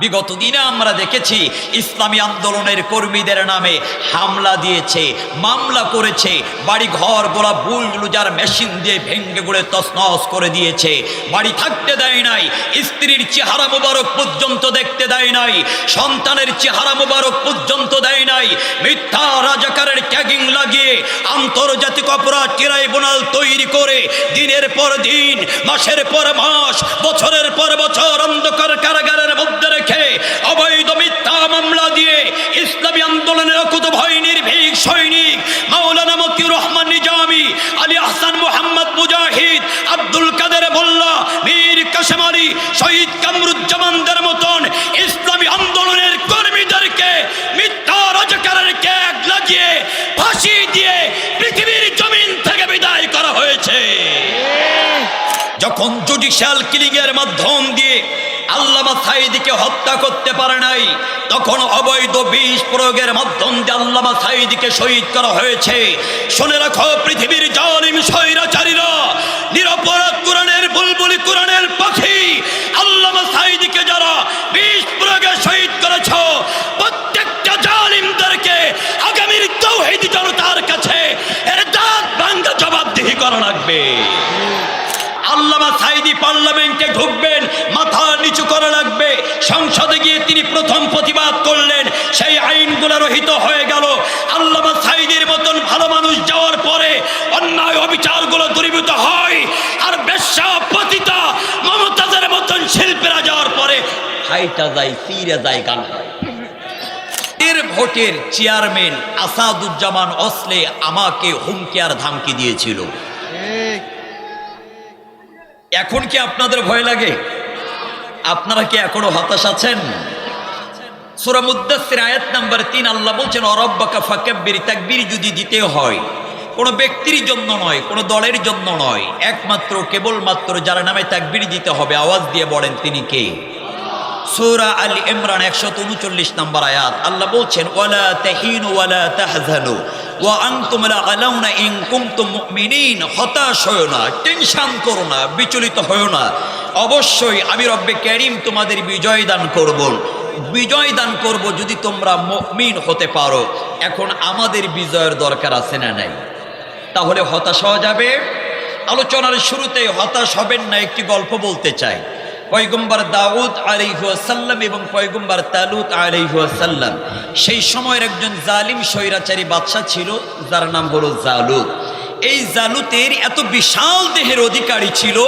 বিগত দিনে আমরা দেখেছি ইসলামী আন্দোলনের কর্মীদের নামে হামলা দিয়েছে, মামলা করেছে বাড়ি ঘর গোলা বুলগুলো যার মেশিন দিয়ে ভেঙ্গে গুড়ে তসনস করে দিয়েছে। বাড়ি থাকতে দেয় নাই, স্ত্রীর চেহারা মোবারক পর্যন্ত দেখতে দেয় নাই, সন্তানের চেহারা মোবারক পর্যন্ত দেয় নাই, মিথ্যা রাজাকারের ট্যাগিং লাগিয়ে আন্তর্জাতিক অপরাধ ট্রাইব্যুনাল তৈরি করে দিনের পর দিন, মাসের পর মাস, বছরের পর বছর অন্ধকার কারাগারের মধ্যে রেখে অবৈধ মিথ্যা মামলা দিয়ে ইসলামী আন্দোলনের অকুত ভয় নির্ভীক সৈনিক মাওলানা মতিউর রহমান নিজামি আলী আহসান মোহাম্মদ মুজাহিদ আব্দুল কাদের মোল্লা মীর আলী শহীদ কামরুজ্জামানদের মতন ইসলামী আন্দোলনের কর্মীদেরকে মিথ্যা রাজকারের ক্যাগ লাগিয়ে ফাঁসি দিয়ে পৃথিবীর জমিন থেকে বিদায় করা হয়েছে। যখন জুডিশিয়াল কিলিং এর মাধ্যম দিয়ে আল্লামা সাইদিকে হত্যা করতে পারে নাই। তখন অবৈধ বিষ প্রয়োগের মাধ্যম দিয়ে আল্লামা সাইদিকে শহীদ করা হয়েছে। শুনে রাখো, পৃথিবীর জালিম স্বৈরাচারীরা, নিরপরাধ কোরআনের বুলবুলি কোরআনের পাখি, আল্লামা সাইদিকে যারা বিষ প্রয়োগে শহীদ করেছ, প্রত্যেকটা জালিমদেরকে আগামীর তৌহিদ জনতার কাছে এর দাঁত ভাঙ্গা জবাবদিহি করা লাগবে। আল্লামা সাইদি পার্লামেন্টে ঢুকবেন, মাথা নিচু করা লাগবে সংসদে গিয়ে তিনি প্রথম প্রতিবাদ করলেন, সেই আইনগুলো রহিত হয়ে গেল। আল্লামা সাইদির মতন ভালো মানুষ যাওয়ার পরে অন্যায় অবিচারগুলো দূরীভূত হয়, আর বেশ্যা পতিতা মমতাজের মতন শিল্পীরা যাওয়ার পরে হাইটা যায়, ফিরে যায় গান। এর ভোটের চেয়ারম্যান আসাদুজ্জামান অসলে আমাকে হুমকি আর ধামকি দিয়েছিল। এখন কি আপনাদের ভয় লাগে? আপনারা কি এখনও হতাশ আছেন? সুরা মুদাসির আয়াত নাম্বার তিন, আল্লাহ বলছেন, অরব্বাকা ফাকাব্বির, তাকবীর যদি দিতে হয়, কোনো ব্যক্তির জন্য নয়, কোনো দলের জন্য নয়, একমাত্র, কেবলমাত্র যার নামে তাকবীর দিতে হবে, আওয়াজ দিয়ে বলেন তিনি কে? সূরা আল ইমরান একশত উনচল্লিশ নম্বর আয়াত, আল্লাহ বলছেন, ওয়ালা তাহিনু, ওয়ালা তাহজানু। ওয়া আনতুম লা আলাউনা ইন কুনতুম মুমিনিন, হতাশ হয়ো না, টেনশন করো না, বিচলিত হয়ো না। অবশ্যই আমি রব্বে কারীম তোমাদের বিজয় দান করব। বিজয় দান করব যদি তোমরা মুমিন হতে পারো। এখন আমাদের বিজয়ের দরকার আছে না নাই? তাহলে হতাশ হওয়া যাবে? আলোচনার শুরুতে হতাশ হবেন না, একটি গল্প বলতে চাই। পয়গম্বর দাউদ আলিহাসাল্লাম এবং পয়গম্বর তালুত আলিহাসাল্লাম সেই সময়ের একজন জালিম স্বৈরাচারী বাদশা ছিল, যার নাম হলো জালুত। এই জালুতের এত বিশাল দেহের অধিকারী ছিল,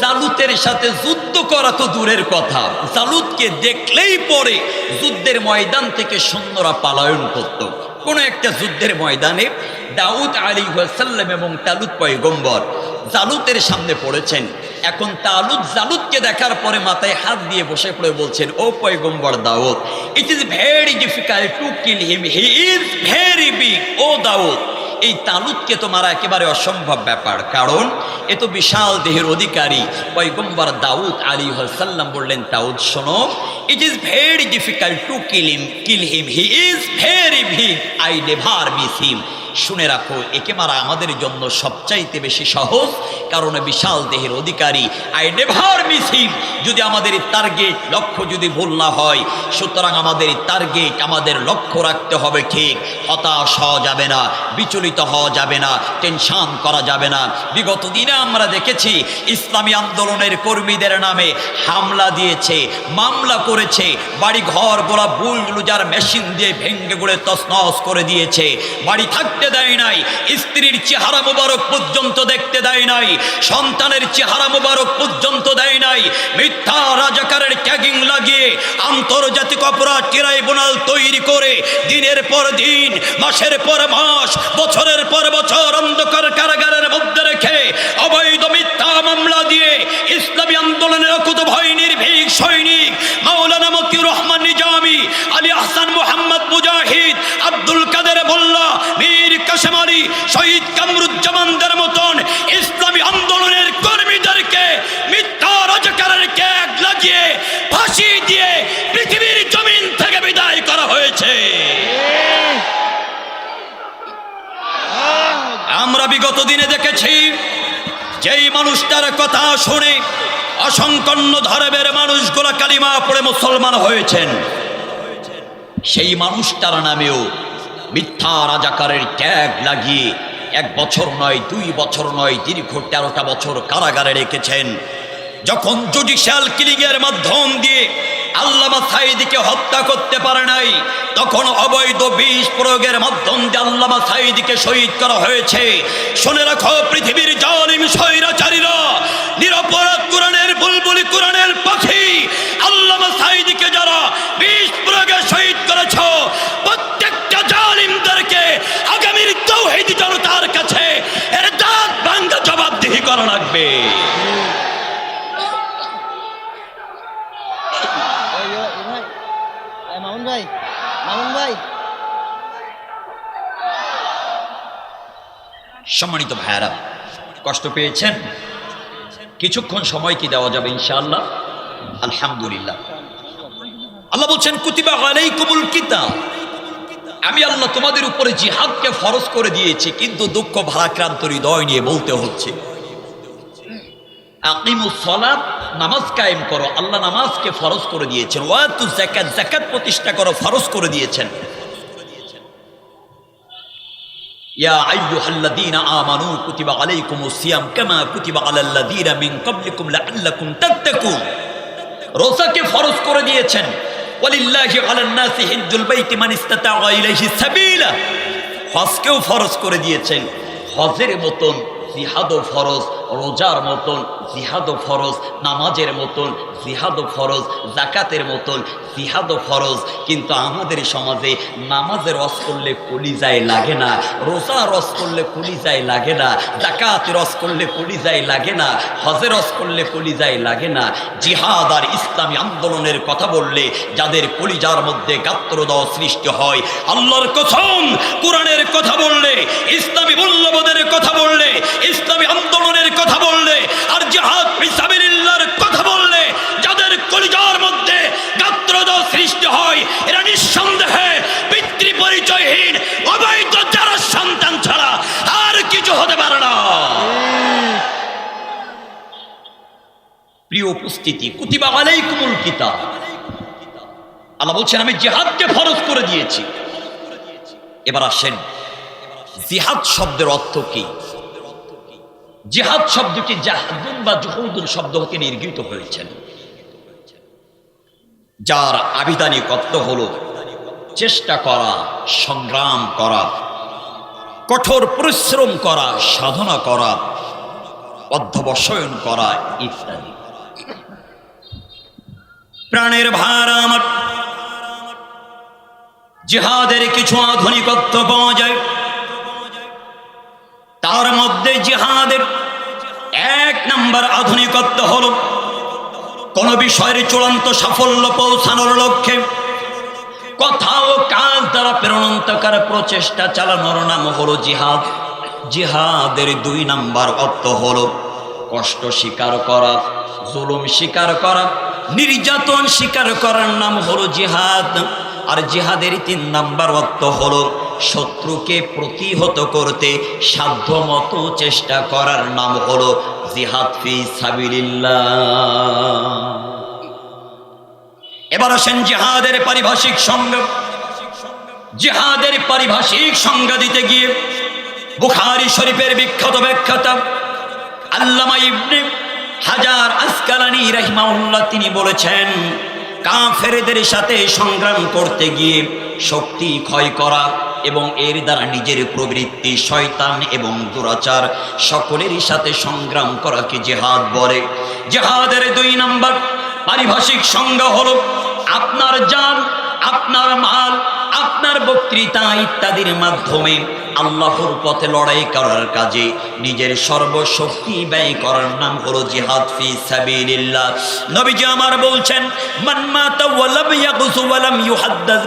জালুতের সাথে যুদ্ধ করা তো দূরের কথা। জালুতকে দেখলেই পরে যুদ্ধের ময়দান থেকে সৈন্যরা পালায়ন করত। কোনো একটা যুদ্ধের ময়দানে দাউদ আলী এবং তালুত পয়গম্বর জালুতের সামনে পড়েছেন। এখন তালুত জালুতকে দেখার পরে মাথায় হাত দিয়ে বসে পড়ে বলছেন, ও পয়গম্বর Daud it is very difficult to kill him he is very big ও দাউদ। এই তালুতকে তো মারা একেবারে অসম্ভব ব্যাপার। কারণ এ তো বিশাল দেহের অধিকারী। পয়গম্বর দাউদ আলী সাল্লাম বললেন, দাউদ, শোনো it is very difficult to kill him kill him he is very big I never miss him শুনে রাখো, একে মারা আমাদের জন্য সবচাইতে বেশি সহজ, কারণ বিশাল দেহের অধিকারী। আই নেভার মিস হিম যদি আমাদের টার্গেট লক্ষ্য যদি ভুল না হয়, সুতরাং আমাদের টার্গেট আমাদের লক্ষ্য রাখতে হবে ঠিক। হতাশ হওয়া যাবে না, বিচলিত হওয়া যাবে না টেনশান করা যাবে না। বিগত দিনে আমরা দেখেছি, ইসলামী আন্দোলনের কর্মীদের নামে হামলা দিয়েছে, মামলা করেছে বাড়ি ঘর গোলা বুলগুলো যার মেশিন দিয়ে ভেঙ্গে গুড়ে তসনস করে দিয়েছে। বাড়ি থাকতে দেয় নাই। স্ত্রীর চেহারা মোবারক পর্যন্ত দেখতে দেয় নাই। সন্তানের চেহারা মোবারক পর্যন্ত দেয় নাই। মিথ্যা রাজাকারের ট্যাগিং লাগিয়ে আন্তর্জাতিক অপরাধ ট্রাইব্যুনাল তৈরি করে দিনের পর দিন, মাসের পর মাস, বছরের পর বছর অন্ধকার কারাগারের মধ্যে রেখে অবৈধ মিথ্যা মামলা দিয়ে ইসলামী আন্দোলনের অকুত ভয় নির্ভীক সৈনিক মাওলানা মতিউর আলী শহীদ কামরুজ্জামানদের মতন ইসলামী আন্দোলনের কর্মীদেরকে মিথ্যা রাজকারের ক্যাগ লাগিয়ে ফাঁসি দিয়ে পৃথিবীর জমিন থেকে বিদায় করা হয়েছে। আমরা বিগত দিনে দেখেছি, যেই মানুষটার কথা শুনে অসংকন্ন ধর্মের মানুষগুলো কালিমা পড়ে মুসলমান হয়েছেন। সেই মানুষটার নামেও মিথ্যা রাজাকারের ট্যাগ লাগিয়ে এক বছর নয়, দুই বছর নয়, দীর্ঘ তেরোটা বছর কারাগারে রেখেছেন। যখন জুডিশিয়াল কিলিংয়ের মাধ্যম দিয়ে আল্লামা সাইদিকে হত্যা করতে পারে নাই, তখন অবৈধ বিষ প্রয়োগের মাধ্যম দিয়ে আল্লামা সাইদিকে শহীদ করা হয়েছে। শুনে রাখো, পৃথিবীর জালিম স্বৈরাচারীরা, নিরপরাধ কোরআনের বুলবুলি কোরআনের পাখি, আল্লামা সাইদিকে যারা বিষ প্রয়োগে শহীদ করেছ প্রত্যেকটা জালিমদেরকে আগামীর তৌহিদি জনতার কাছে এর দাঁত ভাঙ্গা জবাবদিহি করা লাগবে। মামুন ভাই মামুন ভাই। সম্মানিত ভাইয়ারা কষ্ট পেয়েছেন? কিছুক্ষণ সময় কি দেওয়া যাবে ইনশাআল্লাহ? আলহামদুলিল্লাহ। আল্লাহ বলছেন কুতিবা আলাইকুমুল কিতাব। আমি আল্লাহ তোমাদের উপরে জিহাদকে ফরজ করে দিয়েছি, কিন্তু দুঃখ ভারাক্রান্ত হৃদয় নিয়ে বলতে হচ্ছে। নামাজ কায়েম করো, আল্লাহ নামাজকে ফরজ করে দিয়েছেন। জাকাত প্রতিষ্ঠা করো, ফরজ করে দিয়েছেন। ইয়া সিয়াম রোজাকে ফরজ করে দিয়েছেন। ওয়ালিল্লাহি আলান নাসি হিজ্জুল বাইতি হজকেও ফরজ করে দিয়েছেন। হজের মতন জিহাদও ফরজ রোজার মতন জিহাদও ফরজ, নামাজের মতন জিহাদও ফরজ জাকাতের মতন জিহাদও ফরজ। কিন্তু আমাদের সমাজে নামাজের রস করলে কলিজায় লাগে না, রোজা রস করলে কলিজায় লাগে না জাকাত রস করলে কলিজায় লাগে না হজের রস করলে কলিজায় লাগে না। জিহাদ আর ইসলামী আন্দোলনের কথা বললে যাদের কলিজার মধ্যে গাত্রদাহ সৃষ্টি হয়, আল্লাহর কসম কোরআনের কথা বললে, ইসলামী মূল্যবোধের কথা বললে, ইসলামী আন্দোলনের কথা বললে, আর জিহাদ ফিসাবিলিল্লাহর কথা বললে, যাদের কলিজার মধ্যে গাত্রদাহ সৃষ্টি হয়, এরা নিঃসন্দেহে পিতৃ পরিচয়হীন অবৈধ যারা সন্তান ছাড়া আর কিছু হতে পারে না। প্রিয় উপস্থিতি, কুতিবা আল্লাহ বলছেন, আমি ফরজ করে দিয়েছি। এবার আসেন, জিহাদ শব্দের অর্থ কি? জিহাদ শব্দটি জাহাদুন বা জহুদুন শব্দ হতে নির্গৃহীত হয়েছেন যার আবিধানিক অর্থ হল চেষ্টা করা, সংগ্রাম করা, কঠোর পরিশ্রম করা, সাধনা করা, অধ্যবসায়ন করা ইত্যাদি। প্রাণের ভার আমার। জিহাদের কিছু আধুনিকত্ব পাওয়া যায়। মধ্যে জিহাদের। এক নাম্বার আধুনিকত্ব হল কোন বিষয়ের চূড়ান্ত সাফল্য পৌঁছানোর লক্ষ্যে কথা ও কাজ দ্বারা প্রেরণান্তকার প্রচেষ্টা চালানোর নাম হলো জিহাদ। জিহাদের দুই নাম্বার অর্থ হলো কষ্ট স্বীকার করা, জুলুম স্বীকার করা, নির্যাতন স্বীকার করার নাম হলো জিহাদ। আর জেহাদের তিন নাম্বার অর্থ হলো শত্রুকে প্রতিহত করতে সাধ্যমতো চেষ্টা করার নাম হলো জিহাদ ফি এবার আসেন জিহাদের পারিভাষিক সংজ্ঞা জিহাদের পারিভাষিক সংজ্ঞা দিতে গিয়ে বুখারি শরীফের বিখ্যাত ব্যাখ্যাতা আল্লামা ইবনে হাজার আসকালানি রাহিমাউল্লাহ তিনি বলেছেন কাফেরদের সাথে সংগ্রাম করতে গিয়ে শক্তি ক্ষয় করা এবং এর দ্বারা নিজের প্রবৃত্তি, শয়তান এবং দুরাচার সকলেরই সাথে সংগ্রাম করাকে জেহাদ বলে? জেহাদের দুই নাম্বার পারিভাষিক সংজ্ঞা হল আপনার জান, আপনার মাল, আপনার বক্তৃতা ইত্যাদির মাধ্যমে আল্লাহর পথে লড়াই করার কাজে নিজের সর্বশক্তি ব্যয় করার নাম হলো জিহাদ ফি সাবিলিল্লাহ। নবীজি আমার বলছেন, মান মাতা ওয়া লাম ইয়াগজু ওয়া লাম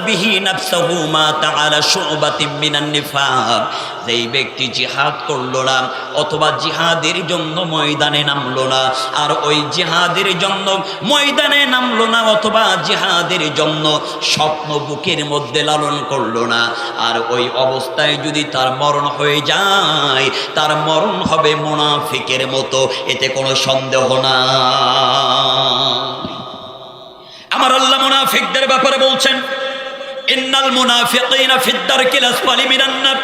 বিহি নাফসাহু মাতা আলা শুবাতিন মিনান নিফাক। যেই ব্যক্তি জিহাদ করল না, অথবা জিহাদের জন্য ময়দানে নামলো না, আর ওই জিহাদের জন্য ময়দানে নামলো না, অথবা জিহাদের জন্য স্বপ্ন বুকের মধ্যে লালন করল না, আর ওই অবস্থায় যদি তার মরণ হয়ে যায়, তার মরণ হবে মুনাফিকের মতো, এতে কোনো সন্দেহ না আমার আল্লাহ মুনাফিকদের ব্যাপারে বলছেন, ইন্নাল মুনাফিকিনা ফিদ্দারকিল আসফালি মিনান নার।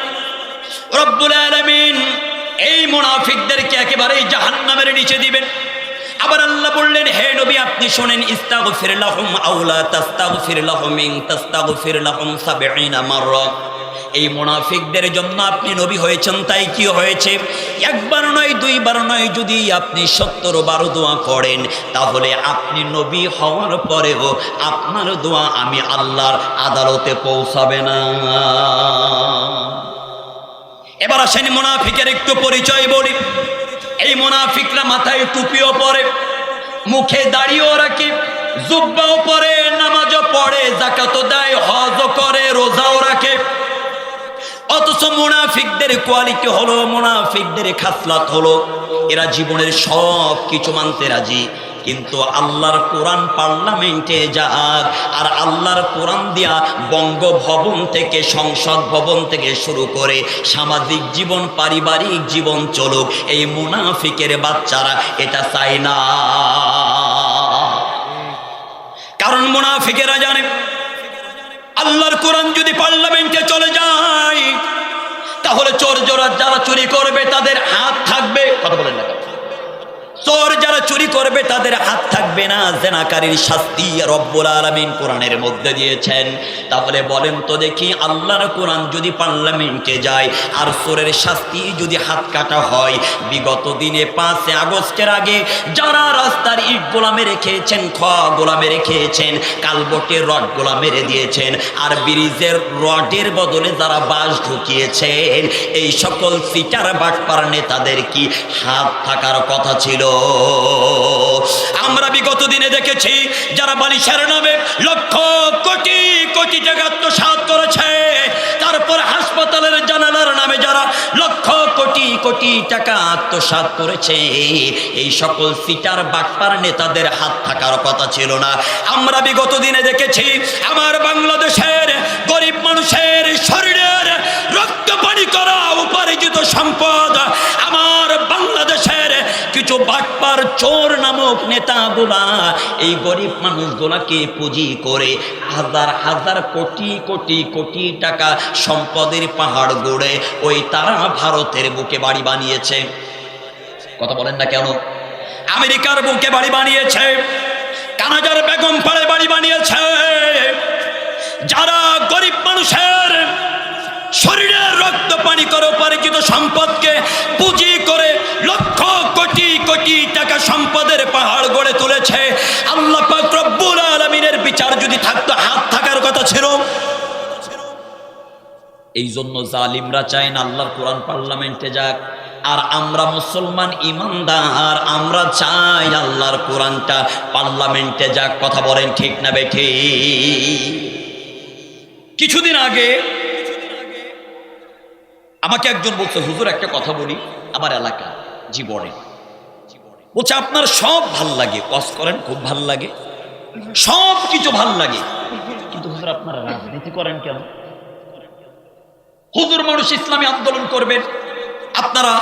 রব্বুল আলামিন এই মুনাফিকদেরকে একেবারেই জাহান্নামের নিচে দিবেন। আবার আল্লাহ বললেন, হে নবী, আপনি শোনেন, ইস্তাগফির লাহুম আওলা তাস্তাগফির লাহুম ইন তাস্তাগফির লাহুম 70 মাররা। এই মুনাফিকদের জন্য আপনি নবী হয়েছেন, তাই কি হয়েছে? একবার নয়, দুইবার নয়, যদি আপনি সত্তর বারো দোয়া করেন, তাহলে আপনি নবী হওয়ার পরেও আপনার দোয়া আমি আল্লাহর আদালতে পৌঁছাবে না। এবার আসেন মোনাফিকের একটু পরিচয় বলি। এই মোনাফিকরা মাথায় টুপিও পরে, মুখে দাড়িও রাখে, জুব্বাও পরে, নামাজও পড়ে জাকাতও দেয়, হজও করে, রোজাও রাখে। মুনাফিকদের কোয়ালিটি হলো, মুনাফিকদের খাসলাত হলো। এরা জীবনের সব কিছু মানতে রাজি। কিন্তু আল্লাহর কোরআন পার্লামেন্টে যাক আর আল্লাহর কোরআন দিয়া বঙ্গভবন থেকে সংসদ ভবন থেকে শুরু করে সামাজিক জীবন, পারিবারিক জীবন চলুক, এই মুনাফিকের বাচ্চারা এটা চায় না। কারণ মুনাফিকেরা জানে, আল্লাহর কোরআন যদি পার্লামেন্টে চলে যায় তাহলে চোর জোরা যারা চুরি করবে তাদের হাত থাকবে কথা বলেন না? চোর যারা চুরি করবে, তাদের হাত থাকবে না। জেনাকারীর শাস্তি রব্বুল আলামিন কোরআনের মধ্যে দিয়েছেন। তাহলে বলেন তো দেখি, আল্লাহর কোরআন যদি পার্লামেন্টে যায়, আর চোরের শাস্তি যদি হাত কাটা হয়, বিগত দিনে পাঁচে আগস্টের আগে যারা রাস্তার ইট গোলা মেরে খেয়েছেন খ গোলা মেরে খেয়েছেন কালবটের রড গোলা মেরে দিয়েছেন, আর ব্রিজের রডের বদলে যারা বাস ঢুকিয়েছেন, এই সকল সিটার বাটপার নেতাদের কি হাত থাকার কথা ছিল? আমরা বিগত দিনে দেখেছি, যারা বালিশের নামে লক্ষ কোটি কোটি টাকা আত্মসাৎ করেছে, তারপর হাসপাতালের জানালার নামে যারা লক্ষ কোটি কোটি টাকা আত্মসাৎ করেছে, এই সকল সিটার বাটপার নেতাদের হাত থাকার কথা ছিল না। আমরা বিগত দিনে দেখেছি, আমার বাংলাদেশের গরিব মানুষের শরীরের রক্ত পানি করা উপার্জিত সম্পদ, আমার বাংলাদেশের কিছু বাটপার চোর নামক নেতাগুলা এই গরিব মানুষগুলাকে পুঁজি করে হাজার হাজার কোটি কোটি কোটি টাকা সম্পদের পাহাড় গড়ে ওই তারা ভারতের বুকে বাড়ি বানিয়েছে। কথা বলেন না কেন? আমেরিকার বুকে বাড়ি বানিয়েছে। কানাডার বেগম পাড়ে বাড়ি বানিয়েছে। যারা গরিব মানুষের শরীরের রক্ত পানি করে উপার্জিত সম্পদকে পুঁজি করে লক্ষ কোটি কোটি টাকা সম্পদের পাহাড় গড়ে তুলেছে। আল্লাহ রব্বুল আলামিনের বিচার যদি থাকতো, হাত থাকার কথা ছিল। এই জন্য জালিমরা চায় না আল্লাহর কোরআন পার্লামেন্টে যাক। আর আমরা মুসলমান ইমানদার, আমরা চাই আল্লাহর কোরআনটা পার্লামেন্টে যাক। কথা বলেন ঠিক না বেঠি কিছুদিন আগে আমাকে একজন বলছে, হুজুর, একটা কথা বলি, আমার এলাকা, জীবনে। বলছে, আপনার সব ভালো লাগে কস করেন, খুব ভালো লাগে। সব কিছু ভালো লাগে। কিন্তু হুজুর, আপনারা রাজনীতি করেন কেন? হুজুর, মানুষ ইসলামী আন্দোলন করবেন। আপনারা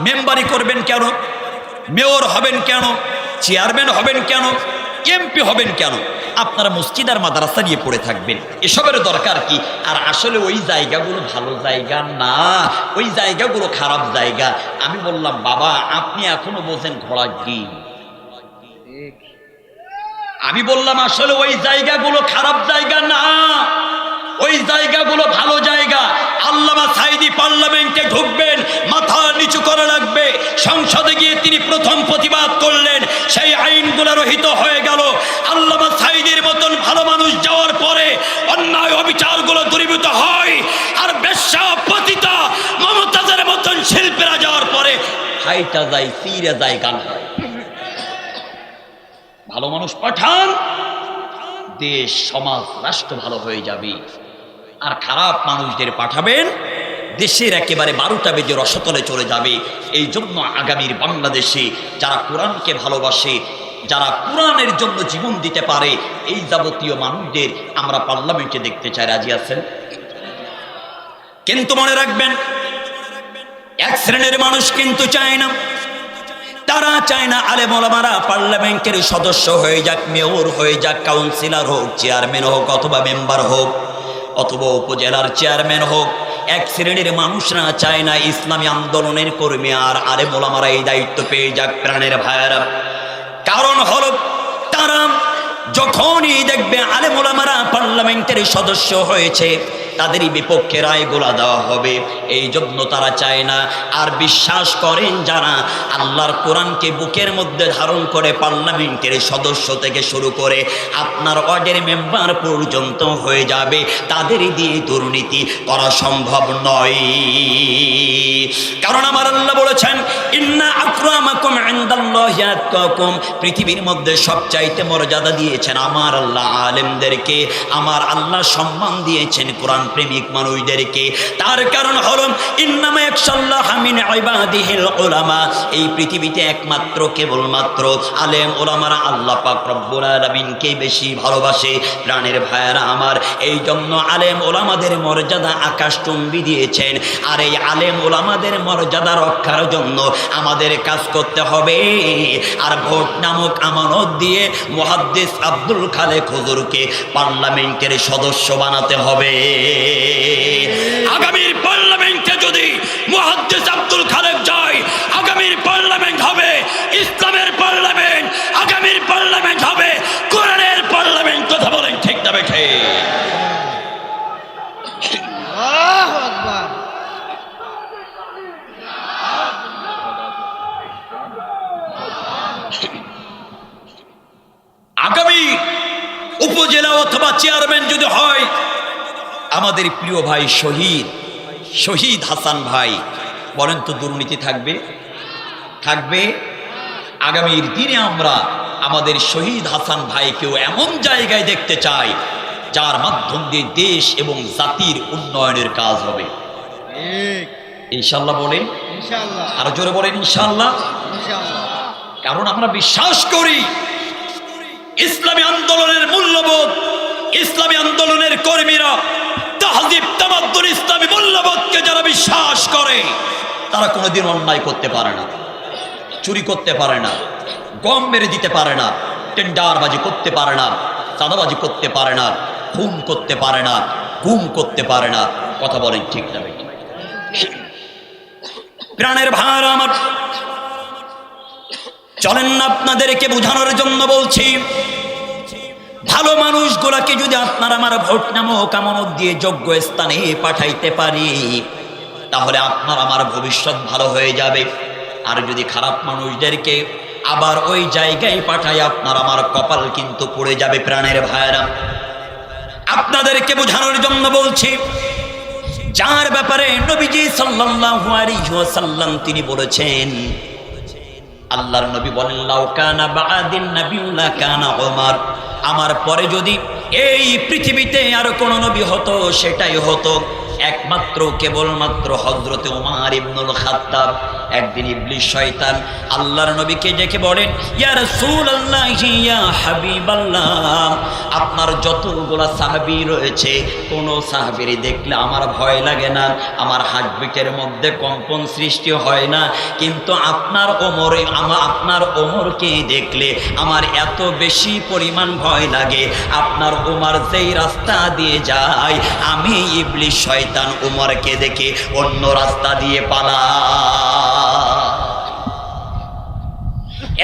মেম্বারি করবেন কেন? মেয়র হবেন কেন? চেয়ারম্যান হবেন কেন? এমপি হবেন কেন? আপনারা মসজিদ আর মাদ্রাসা নিয়ে পড়ে থাকবেন। এসবের দরকার কি? আর আসলে ওই জায়গাগুলো ভালো জায়গা না। ওই জায়গাগুলো খারাপ জায়গা। আমি বললাম, বাবা, আপনি এখনও বোঝেন ডিম। ঠিক আমি বললাম, আসলে ওই জায়গাগুলো খারাপ জায়গা না। ওই জায়গাগুলো ভালো জায়গা। আল্লামা সাইদি পার্লামেন্টে ঢুকবেন, মাথা নিচু করা লাগবে সংসদে গিয়ে তিনি প্রথম প্রতিবাদ করলেন। সেই আইনগুলো রহিত হয়ে গেল। আল্লামা সাইদির মতন ভালো মানুষ যাওয়ার পরে অন্যায় অবিচারগুলো দূরীভূত হয়। আর বেশ্যা পতিতা মমতাজের মতন শিল্পীরা যাওয়ার পরে হাইটা যায় সিরে যায় গান ভালো মানুষ পাঠান, দেশ, সমাজ, রাষ্ট্র ভালো হয়ে যাবে। আর খারাপ মানুষদের পাঠাবেন, দেশের একেবারে বারোটা বেজে রসতলে চলে যাবে। এই জন্য আগামীর বাংলাদেশে যারা কোরআনকে ভালোবাসে যারা কোরআনের জন্য জীবন দিতে পারে, এই যাবতীয় মানুষদের আমরা পার্লামেন্টে দেখতে চাই। রাজি আছেন? কিন্তু মনে রাখবেন, এক শ্রেণির মানুষ কিন্তু চায় না। তারা চায় না আলে মোলামারা পার্লামেন্টের সদস্য হয়ে যাক, মেয়র হয়ে যাক, কাউন্সিলর হোক, চেয়ারম্যান হোক, অথবা মেম্বার হোক, অথবা উপজেলার চেয়ারম্যান হোক। এক শ্রেণির মানুষরা চায় না ইসলামী আন্দোলনের কর্মী আর আলে মোলামারা এই দায়িত্ব পেয়ে যাক প্রাণের ভাইয়ারা। কারণ হল তারা যখনই দেখবে আলেমুলামারা পার্লামেন্টের সদস্য হয়েছে তাদেরই বিপক্ষে রায়গুলা দেওয়া হবে। এই জন্য তারা চায় না। আর বিশ্বাস করেন যারা আল্লাহর কোরআনকে বুকের মধ্যে ধারণ করে পার্লামেন্টের সদস্য থেকে শুরু করে আপনার ওয়ার্ডের মেম্বার পর্যন্ত হয়ে যাবে। তাদেরই দিয়ে দুর্নীতি করা সম্ভব নয়। কারণ আমার আল্লাহ বলেছেন, ইন্না আক্রামাকুম ইনদাল্লাহি পৃথিবীর মধ্যে সবচাইতে মর্যাদা দিয়েছেন আমার আল্লাহ আলেমদেরকে। আমার আল্লাহ সম্মান দিয়েছেন কোরআন প্রেমিক মানুষদেরকে। তার কারণ হলো উলামা। এই পৃথিবীতে একমাত্র, কেবলমাত্র আলেম ওলামারা আল্লাহ পাক রব্বুল আলামিনকে বেশি ভালোবাসে। প্রাণের ভাইয়ারা আমার এই জন্য আলেম ওলামাদের মর্যাদা আকাশ চুম্বি দিয়েছেন। আর এই আলেম ওলামাদের মর্যাদা রক্ষার জন্য আমাদের কাজ করতে হবে। আর ভোট নামক আমানত দিয়ে মুহাদ্দিস আব্দুল খালেক হুজুরকে পার্লামেন্টের সদস্য বানাতে হবে। আগামীর পার্লামেন্টে যদি মুহাদ্দিস আব্দুল খালেক যায় আগামীর পার্লামেন্ট হবে ইসলামের পার্লামেন্ট আগামীর পার্লামেন্ট হবে কোরআনের পার্লামেন্ট কথা বলেন ঠিক না বেঠে। আগামী উপজেলা অথবা চেয়ারম্যান যদি হয় আমাদের প্রিয় ভাই শহীদ শহীদ হাসান ভাই বলেন তো দুর্নীতি থাকবে? থাকবে? আগামীর দিনে আমরা আমাদের শহীদ হাসান ভাইকেও এমন জায়গায় দেখতে চাই যার মাধ্যম দিয়ে দেশ এবং জাতির উন্নয়নের কাজ হবে। ইনশাল্লাহ বলে আরও জোরে বলেন ইনশাল্লাহ কারণ আমরা বিশ্বাস করি ইসলামী আন্দোলনের মূল্যবোধ ইসলামী আন্দোলনের কর্মীরা তাহাজিব মূল্যবোধকে যারা বিশ্বাস করে, তারা কোনোদিন অন্যায় করতে পারে না, চুরি করতে পারে না, গম মেরে দিতে পারে না, টেন্ডারবাজি করতে পারে না, চাঁদাবাজি করতে পারে না, খুন করতে পারে না, গুম করতে পারে না। কথা বলেন ঠিক না প্রাণের ভার আমার। চলেন না আপনাদেরকে বোঝানোর জন্য বলছি ভালো মানুষগুলাকে যদি আপনার আমার ভোট নামক আমানত দিয়ে যোগ্য স্থানে পাঠাইতে পারি, তাহলে আপনার আমার ভবিষ্যৎ ভালো হয়ে যাবে। আর যদি খারাপ মানুষদেরকে আবার ওই জায়গায় পাঠাই আপনার আমার কপাল কিন্তু পড়ে যাবে প্রাণের ভাইরা আপনাদেরকে বোঝানোর জন্য বলছি, যার ব্যাপারে নবীজি ওয়াসাল্লাম তিনি বলেছেন, আল্লাহর নবী বলেন, লাউ কানা বাদিন নাবিউলা কানা ওমর আমার পরে যদি এই পৃথিবীতে আর কোন নবী হতো, সেটাই হতো একমাত্র, কেবলমাত্র হজরতে উমার ইবনুল খাত্তাব। একদিন ইবলিশ শয়তান আল্লাহর নবীকে ডেকে বলেন, ইয়া রাসূলুল্লাহ, ইয়া হাবিবাল্লাহ, আপনার যতগুলা সাহাবী রয়েছে, কোন সাহাবীর দেখলে আমার ভয় লাগে না, আমার হার্টবিটের মধ্যে কম্পন সৃষ্টি হয় না, কিন্তু আপনার ওমরে আমার আপনার ওমরকে দেখলে আমার এত বেশি পরিমাণ ভয় লাগে, আপনার ওমর যেই রাস্তা দিয়ে যায়, আমি ইবলিশ শয়তান ওমরকে দেখে অন্য রাস্তা দিয়ে পালা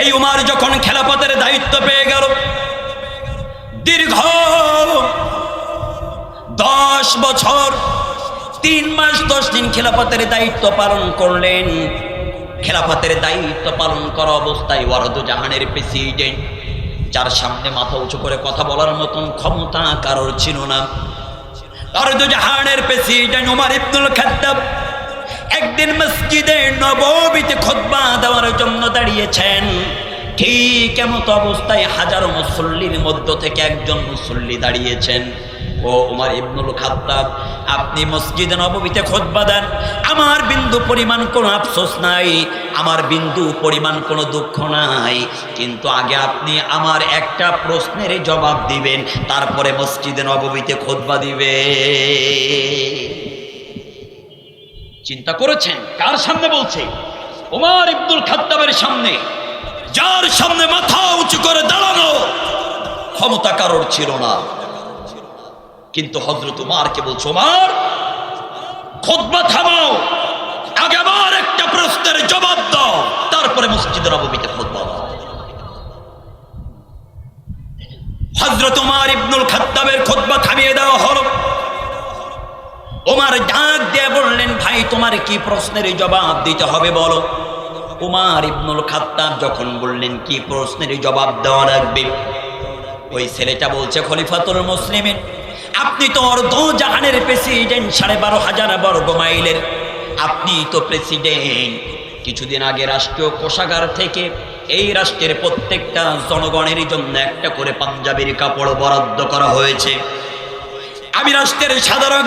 এই উমার যখন খেলাপথের দায়িত্ব পেয়ে গেল, দীর্ঘ দশ বছর, তিন মাস, দশ দিন খেলাফতের দায়িত্ব পালন করলেন। খেলাফতের দায়িত্ব পালন করা অবস্থায় ওয়ারদ জাহানের প্রেসিডেন্ট, যার সামনে মাথা উঁচু করে কথা বলার মতন ক্ষমতা কারোর ছিল না। ওয়ারদ জাহানের প্রেসিডেন্ট উমার ইবনুল খাত্তাব একদিন মসজিদে নববীতে খোদবা দেওয়ার জন্য দাঁড়িয়েছেন। ঠিক এমত অবস্থায় হাজারো মুসল্লির মধ্য থেকে একজন মুসল্লি দাঁড়িয়েছেন। ও উমার ইবনুল খাত্তাব, আপনি মসজিদে নববীতে খোদবা দেন। আমার বিন্দু পরিমাণ কোনো আফসোস নাই, আমার বিন্দু পরিমাণ কোনো দুঃখ নাই। কিন্তু আগে আপনি আমার একটা প্রশ্নের জবাব দিবেন, তারপরে মসজিদে নববীতে খোদবা দিবে চিন্তা করেছেন? কার সামনে বলছে? ওমার ইবনুল খাত্তাবের সামনে। যার সামনে মাথা উঁচু করে দাঁড়ানো, ক্ষমতা কারোর ছিল না। কিন্তু হজরত উমারকে বলছো, ওমার, খোদবা থামাও। আগে আমার একটা প্রশ্নের জবাব দাও। তারপরে মসজিদ নবমীতে খোদবা হজরত উমার ইবনুল খাত্তাবের খোদবা থামিয়ে দেওয়া হলো। ওমার ডাক দিয়ে বললেন, ভাই, তোমার কি প্রশ্নের জবাব দিতে হবে বলো? উমার ইবনুল খাত্তাব যখন বললেন, কি প্রশ্নের জবাব দেওয়া লাগবে? ওই ছেলেটা বলছে, খলিফাতুল মুসলিমের আপনি তো অর্ধ জাহানের প্রেসিডেন্ট, সাড়ে বারো হাজার বর্গ মাইলের। আপনি তো প্রেসিডেন্ট। কিছুদিন আগে রাষ্ট্রীয় কোষাগার থেকে এই রাষ্ট্রের প্রত্যেকটা জনগণের জন্য একটা করে পাঞ্জাবির কাপড় বরাদ্দ করা হয়েছে। আমি রাষ্ট্রের সাধারণ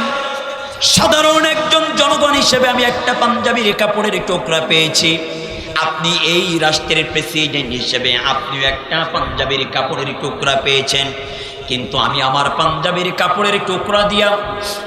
সাধারণ একজন জনগণ হিসেবে আমি একটা পাঞ্জাবির কাপড়ের টুকরা পেয়েছি। আপনি এই রাষ্ট্রের প্রেসিডেন্ট হিসেবে আপনিও একটা পাঞ্জাবির কাপড়ের টুকরা পেয়েছেন। কিন্তু আমি আমার পাঞ্জাবির কাপড়ের টুকরা দিয়া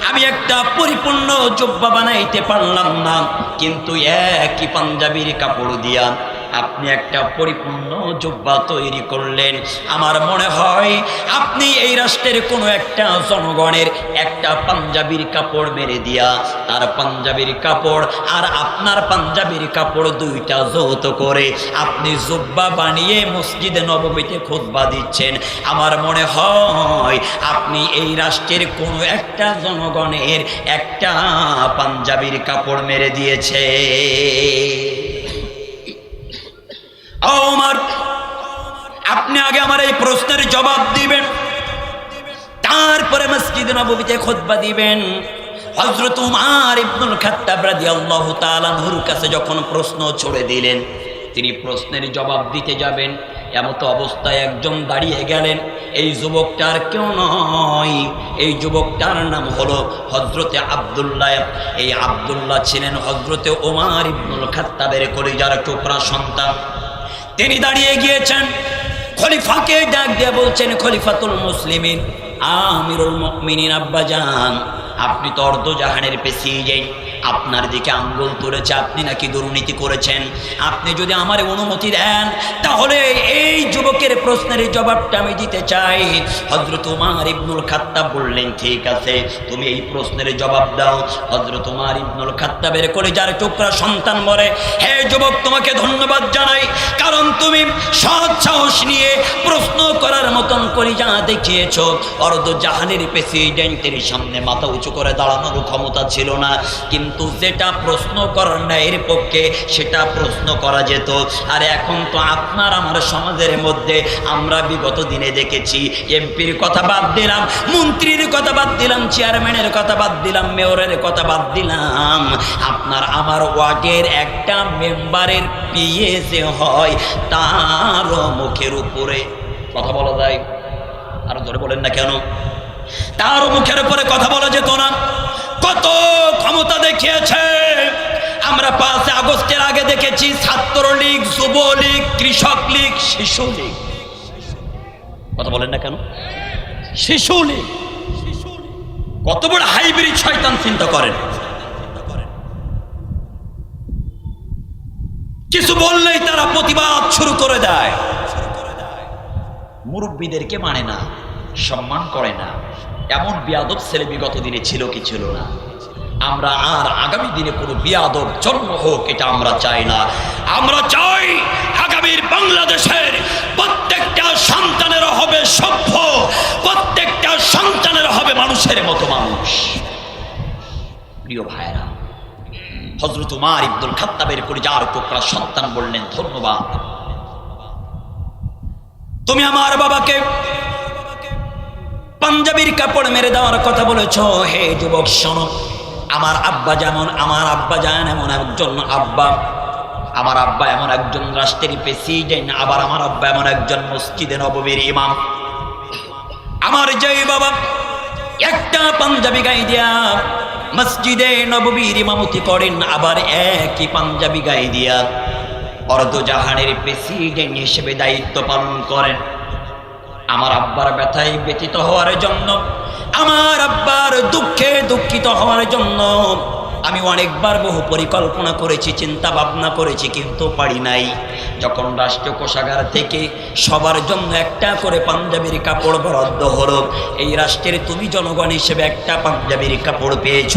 আমি একটা পরিপূর্ণ জব্বা বানাইতে পারলাম না। কিন্তু একই পাঞ্জাবির কাপড় দিয়া আপনি একটা পরিপূর্ণ জব্বা তৈরি করলেন। আমার মনে হয় আপনি এই রাষ্ট্রের কোনো একটা জনগণের একটা পাঞ্জাবির কাপড় মেরে দিয়া, তার পাঞ্জাবির কাপড় আর আপনার পাঞ্জাবির কাপড় দুইটা যৌথ করে আপনি জুব্বা বানিয়ে মসজিদে নবমীতে খুতবা দিচ্ছেন। আমার মনে হয় আপনি এই রাষ্ট্রের কোনো একটা জনগণের একটা পাঞ্জাবির কাপড় মেরে দিয়েছে এই প্রশ্নের জবাব দিবেন। তারপরে মসজিদ নবীতে খোদবা দিবেন। হজরত উমার ইবনুল খাত্তাব রাদিয়াল্লাহু তাআলা কাছে যখন প্রশ্ন ছড়ে দিলেন, তিনি প্রশ্নের জবাব দিতে যাবেন। এমতো অবস্থায় একজন দাঁড়িয়ে গেলেন। এই যুবকটার কেউ নয়। এই যুবকটার নাম হলো হজরতে আবদুল্লাহ। এই আবদুল্লাহ ছিলেন হজরতে ওমার ইবনুল খাত্তাবের করে কলিজার টুকরা সন্তান। তিনি দাঁড়িয়ে গিয়েছেন। খলিফাকে ডাক দিয়ে বলছেন খলিফাতুল মুসলিমিন। আমিরুল মিনিন আব্বাজান আপনি তো অর্ধজাহানের প্রেসিডেন্ট আপনার দিকে আঙ্গুল তুলেছে, আপনি নাকি দুর্নীতি করেছেন? আপনি যদি আমার অনুমতি দেন, তাহলে এই যুবকের প্রশ্নের জবাবটা আমি দিতে চাই। হজরত উমার ইবনুল খাত্তাব বললেন, ঠিক আছে, তুমি এই প্রশ্নের জবাব দাও। হজরত উমার ইবনুল খাত্তাবের করে যার চোখরা সন্তান মরে হে যুবক, তোমাকে ধন্যবাদ জানাই, কারণ তুমি সৎ সাহস নিয়ে প্রশ্ন করার মতন করে যা দেখিয়েছ। অর্ধ জাহানের প্রেসিডেন্টের সামনে মাথা উঁচু করে দাঁড়ানোর ক্ষমতা ছিল না, কিন্তু যেটা প্রশ্ন করার না এর পক্ষে, সেটা প্রশ্ন করা যেত। আর এখন তো আপনার আমার সমাজের মধ্যে আমরা বিগত দিনে দেখেছি, এমপির কথা বাদ দিলাম, মন্ত্রীর কথা বাদ দিলাম, চেয়ারম্যানের কথা বাদ দিলাম, মেয়রের কথা বাদ দিলাম। আপনার আমার ওয়ার্ডের একটা মেম্বারের পিএ যে হয় তারও মুখের উপরে কথা বলা যায়। আরও ধরে বলেন না কেন? তার মুখের উপরে কথা বলা যেত না। কত ক্ষমতা দেখিয়েছে। আমরা পাঁচ আগস্টের আগে দেখেছি ছাত্রলীগ, যুবলীগ কৃষক লীগ শিশু লীগ কথা বলেন না কেন? শিশু লীগ কত বড় হাইব্রিড শয়তান চিন্তা করেন। কিছু বললেই তারা প্রতিবাদ শুরু করে দেয়। মুরব্বীদেরকে মানে না, সম্মান করে না। এমন বিয়াদব ছেলে বিগত দিনে ছিল কি ছিল না। আমরা আর আগামী দিনে কোনো বিয়াদব জন্ম হোক, এটা আমরা চাই না। আমরা চাই আগামীর বাংলাদেশের প্রত্যেকটা সন্তানের হবে সভ্য, প্রত্যেকটা সন্তানের হবে মানুষের মতো মানুষ। প্রিয় ভাইরা হজরত উমার ইবদুল খাত্তাবের করে যার টুকরা সন্তান বললেন, ধন্যবাদ। তুমি আমার বাবাকে পাঞ্জাবির কাপড় মেরে দেওয়ার কথা বলেছ। হে যুবক, শোনো। আমার আব্বা যেমন, আমার আব্বা যান এমন একজন আব্বা। আমার আব্বা এমন একজন রাষ্ট্রের প্রেসিডেন্ট আবার আমার আব্বা এমন একজন মসজিদে নববীর ইমাম। আমার জয় বাবা, একটা পাঞ্জাবি গাই দিয়া মসজিদে নববীর ইমামতি করেন, আবার একই পাঞ্জাবি গাই দিয়া অর্ধ জাহানের প্রেসিডেন্ট হিসেবে দায়িত্ব পালন করেন। আমার আব্বার ব্যথায় ব্যথিত হওয়ার জন্য আমার আব্বার দুঃখে দুঃখিত হওয়ার জন্য আমি অনেকবার বহু পরিকল্পনা করেছি, চিন্তা ভাবনা করেছি, কিন্তু পারি নাই। যখন রাষ্ট্রীয় কোষাগার থেকে সবার জন্য একটা করে পাঞ্জাবির কাপড় বরাদ্দ হলো, এই রাষ্ট্রের তুমি জনগণ হিসেবে একটা পাঞ্জাবির কাপড় পেয়েছ,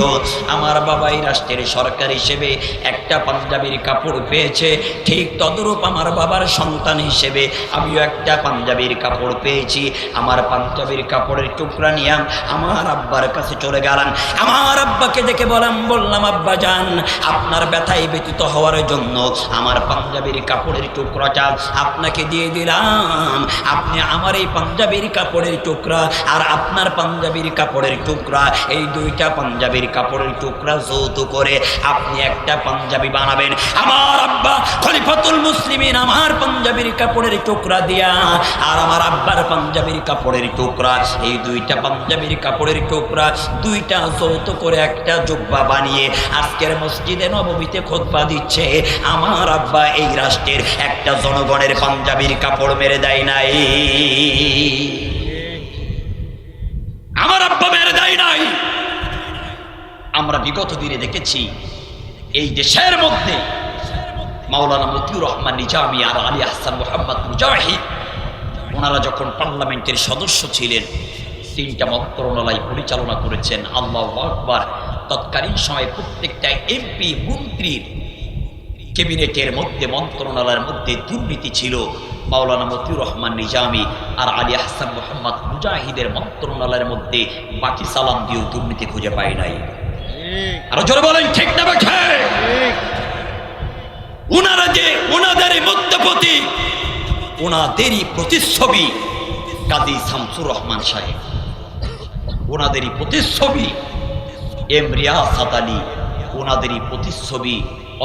আমার বাবা এই রাষ্ট্রের সরকার হিসেবে একটা পাঞ্জাবির কাপড় পেয়েছে, ঠিক তদরূপ আমার বাবার সন্তান হিসেবে আমিও একটা পাঞ্জাবির কাপড় পেয়েছি, আমার পাঞ্জাবির কাপড়ের টুকরা নিয়ে আমার আব্বার কাছে চলে গেলাম, আমার আব্বাকে দেখে বলাম বললাম বললাম, আব্বা যান আপনার ব্যথায় ব্যতীত হওয়ার জন্য আমার পাঞ্জাবির কাপড়ের টুকরাটা আপনাকে দিয়ে দিলাম। আপনি আমার এই পাঞ্জাবির কাপড়ের টুকরা আর আপনার পাঞ্জাবির কাপড়ের টুকরা, এই দুইটা পাঞ্জাবির কাপড়ের টুকরা যৌথ করে আপনি একটা পাঞ্জাবি বানাবেন। আমার আব্বা খলিফাতুল মুসলিমিন আমার পাঞ্জাবির কাপড়ের টুকরা দিয়া আর আমার আব্বার পাঞ্জাবির কাপড়ের টুকরা, এই দুইটা পাঞ্জাবির কাপড়ের টুকরা দুইটা যৌথ করে একটা জুব্বা বানিয়ে আজকের মসজিদে নবমীতে খোদবা দিচ্ছে। আমার আব্বা এই রাষ্ট্রের একটা জনগণের পাঞ্জাবির কাপড় মেরে দেয় নাই। আমার আব্বা মেরে দেয় নাই। আমরা বিগত দিনে দেখেছি, এই দেশের মধ্যে মাওলানা মতিউর রহমান নিজামি আর আলী আহসান মোহাম্মদ মুজাহিদ, ওনারা যখন পার্লামেন্টের সদস্য ছিলেন, তিনটা মন্ত্রণালয় পরিচালনা করেছেন, আল্লাহ আকবার। তৎকালীন সময়ে প্রত্যেকটা এমপি মন্ত্রীর ক্যাবিনেটের মধ্যে মন্ত্রণালয়ের মধ্যে দুর্নীতি ছিল। মাওলানা মতিউর রহমান নিজামি আর আলী আহসান মোহাম্মদ মুজাহিদের মন্ত্রণালয়ের মধ্যে বাকি সালাম দিয়েও দুর্নীতি খুঁজে পায় নাই। আরও জোরে বলেন ঠিক না ওনারা যে ওনাদেরই মধ্যপতি ওনাদেরই প্রতিচ্ছবি কাজী শামসুর রহমান সাহেব। ওনাদেরই প্রতিচ্ছবি এম রিয়াসাত আলী ওনাদেরই প্রতিচ্ছবি,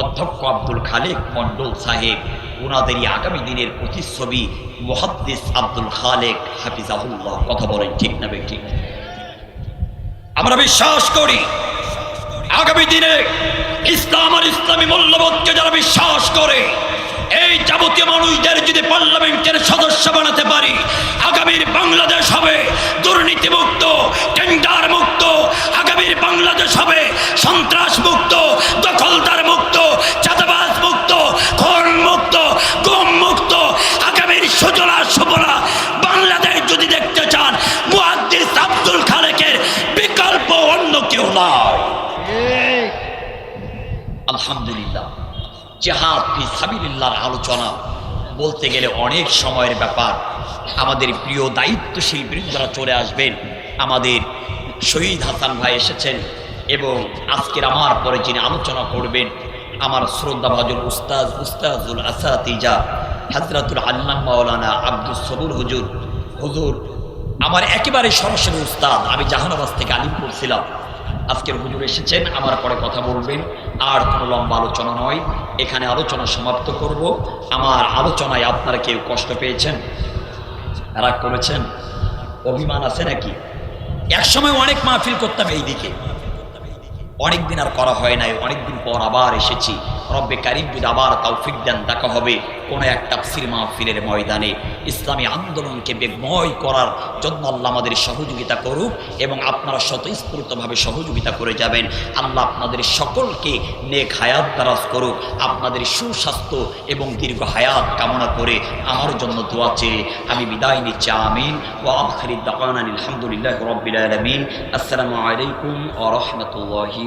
অধ্যক্ষ আব্দুল খালেক মন্ডল সাহেব ওনাদেরই আগামী দিনের প্রতিচ্ছবি, মুহাদ্দিস আব্দুল খালেক হাফিজাহুল্লাহ। কথা বলেন ঠিক না ঠিক আমরা বিশ্বাস করি, আগামী দিনে ইসলাম আর ইসলামী মূল্যবোধকে যারা বিশ্বাস করে এই যাবতীয় মানুষদের যদি পার্লামেন্টের সদস্য বানাতে পারি আগামীর বাংলাদেশ হবে দুর্নীতি মুক্ত টেন্ডার মুক্ত আগামীর বাংলাদেশ হবে সন্ত্রাস মুক্ত দখলদার মুক্ত চাঁদাবাজ মুক্ত খুন মুক্ত গম মুক্ত আগামীর সুজলা সুবলা বাংলাদেশ যদি দেখতে চান মুহাদ্দিস আব্দুল খালেকের বিকল্প অন্য কেউ নয় আলহামদুলিল্লাহ। জেহাদ ফি সাবিলিল্লাহর আলোচনা বলতে গেলে অনেক সময়ের ব্যাপার। আমাদের প্রিয় দায়িত্বশীল বৃন্দরা চলে আসবেন। আমাদের শহীদ হাসান ভাই এসেছেন এবং আজকের আমার পরে যিনি আলোচনা করবেন, আমার শ্রদ্ধা ভাজুল উস্তাজ উস্তাজুল আসাতিজা হাজরাতুল আল্লাহ মাওলানা আব্দুল সবুর হুজুর। হুজুর, আমার একেবারে সরাসরি উস্তাদ, আমি জাহানাবাদ থেকে আলিমপুর ছিলাম। আজকের হুজুর এসেছেন, আমার পরে কথা বলবেন। আর কোনো লম্বা আলোচনা নয়। এখানে আলোচনা সমাপ্ত করব। আমার আলোচনায় আপনারা কেউ কষ্ট পেয়েছেন? রাগ করেছেন? অভিমান আছে নাকি? একসময় অনেক মাহফিল করতাম এইদিকে। অনেকদিন আর করা হয় নাই। অনেকদিন পর আবার এসেছি। রব্বে যদি আবার তৌফিক দেন, দেখা হবে কোনো এক তাফসির মাহফিলের ময়দানে। ইসলামী আন্দোলনকে বেগময় করার জন্য আল্লাহ আমাদের সহযোগিতা করুক এবং আপনারা স্বতঃস্ফূর্তভাবে সহযোগিতা করে যাবেন। আল্লাহ আপনাদের সকলকে নেক হায়াত দারাজ করুক, আপনাদের সুস্বাস্থ্য এবং দীর্ঘ হায়াত কামনা করে আমার জন্য দোয়া চেয়ে আমি বিদায় নিচ্ছি, আমিন। ও আখরি দাকান আলহামদুলিল্লাহ আলমিন। আসসালামু আলাইকুম ও রহমতুল্লাহি